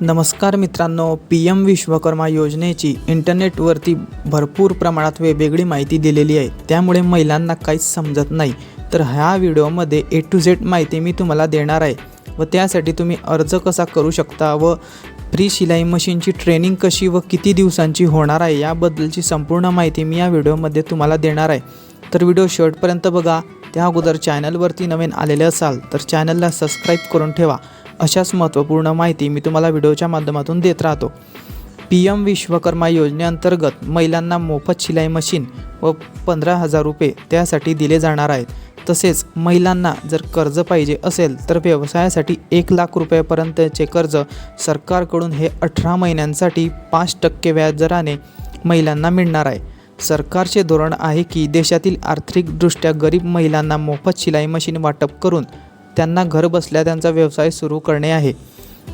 नमस्कार मित्रांनो P M Vishwakarma योजनेची इंटरनेटवरती भरपूर प्रमाणात वेगवेगळी माहिती दिलेली आहे. त्यामुळे महिलांना काहीच समजत नाही. तर ह्या व्हिडिओमध्ये ए टू झेड माहिती मी तुम्हाला देणार आहे व त्यासाठी तुम्ही अर्ज कसा करू शकता व फ्री शिलाई मशीनची ट्रेनिंग कशी व किती दिवसांची होणार आहे याबद्दलची संपूर्ण माहिती मी या व्हिडिओमध्ये तुम्हाला देणार आहे. तर व्हिडिओ शेवटपर्यंत बघा. त्या अगोदर चॅनलवरती नवीन आलेले असाल तर चॅनलला सबस्क्राईब करून ठेवा. अशाच महत्त्वपूर्ण माहिती मी तुम्हाला व्हिडिओच्या माध्यमातून देत राहतो. पी एम विश्वकर्मा योजनेअंतर्गत महिलांना मोफत शिलाई मशीन व पंधरा हजार रुपये त्यासाठी दिले जाणार आहेत. तसेच महिलांना जर कर्ज पाहिजे असेल तर व्यवसायासाठी एक लाख रुपयापर्यंतचे कर्ज सरकारकडून हे अठरा महिन्यांसाठी पाच टक्के व्याजदराने महिलांना मिळणार आहे. सरकारचे धोरण आहे की देशातील आर्थिकदृष्ट्या गरीब महिलांना मोफत शिलाई मशीन वाटप करून त्यांना घरबसल्या त्यांचा व्यवसाय सुरू करणे आहे.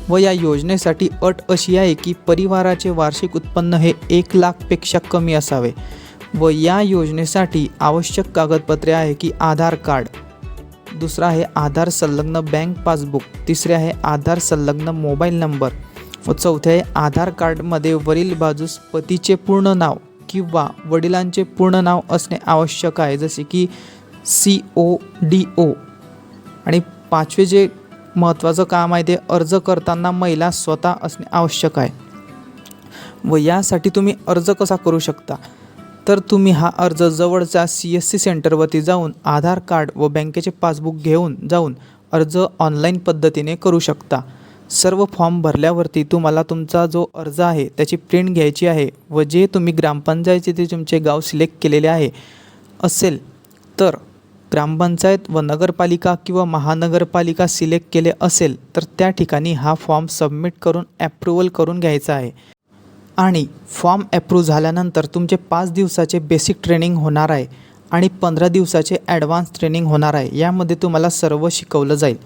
व या योजनेसाठी अट अशी आहे की परिवाराचे वार्षिक उत्पन्न हे एक लाखपेक्षा कमी असावे. व या योजनेसाठी आवश्यक कागदपत्रे आहे की आधार कार्ड. दुसरा आहे आधार संलग्न बँक पासबुक. तिसरे आहे आधार संलग्न मोबाईल नंबर. व चौथे आहे आधार कार्डमध्ये वरील बाजूस पतीचे पूर्ण नाव किंवा वडिलांचे पूर्ण नाव असणे आवश्यक आहे. जसे की सी ओ डी ओ आणि पाचवे जे महत्त्वाचं काम आहे ते अर्ज करताना महिला स्वतः असणे आवश्यक आहे. व यासाठी तुम्ही अर्ज कसा करू शकता? तर तुम्ही हा अर्ज जवळच्या सी एस सी सेंटरवरती जाऊन आधार कार्ड व बँकेचे पासबुक घेऊन जाऊन अर्ज ऑनलाईन पद्धतीने करू शकता. सर्व फॉर्म भरल्यावरती तुम्हाला तुमचा जो अर्ज आहे त्याची प्रिंट घ्यायची आहे व जे तुम्ही ग्रामपंचायतीचे ते तुमचे गाव सिलेक्ट केलेले आहे असेल तर ग्रामपंचायत व नगरपालिका किंवा महानगरपालिका सिलेक्ट केले असेल तर त्या ठिकाणी हा फॉर्म सबमिट करून ॲप्रुवल करून घ्यायचा आहे. आणि फॉर्म ॲप्रूव्ह झाल्यानंतर तुमचे पाच दिवसाचे बेसिक ट्रेनिंग होणार आहे आणि पंधरा दिवसाचे ॲडव्हान्स ट्रेनिंग होणार आहे. यामध्ये तुम्हाला सर्व शिकवलं जाईल.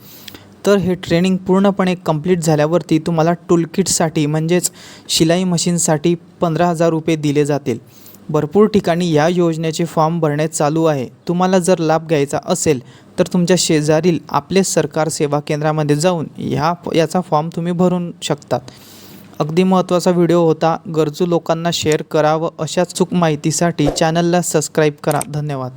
तर हे ट्रेनिंग पूर्णपणे कंप्लीट झाल्यावरती तुम्हाला टूलकिटसाठी म्हणजेच शिलाई मशीनसाठी पंधरा हजार रुपये दिले जातील. भरपूर ठिकाणी या योजनेचे फॉर्म भरणे चालू आहे. तुम्हाला जर लाभ घ्यायचा असेल तर तुमच्या शेजारील आपले सरकार सेवा केंद्रामध्ये जाऊन ह्या याचा फॉर्म तुम्ही भरून शकतात. अगदी महत्त्वाचा व्हिडिओ होता. गरजू लोकांना शेअर करा व अशाच चूक माहितीसाठी चॅनलला सबस्क्राईब करा. धन्यवाद.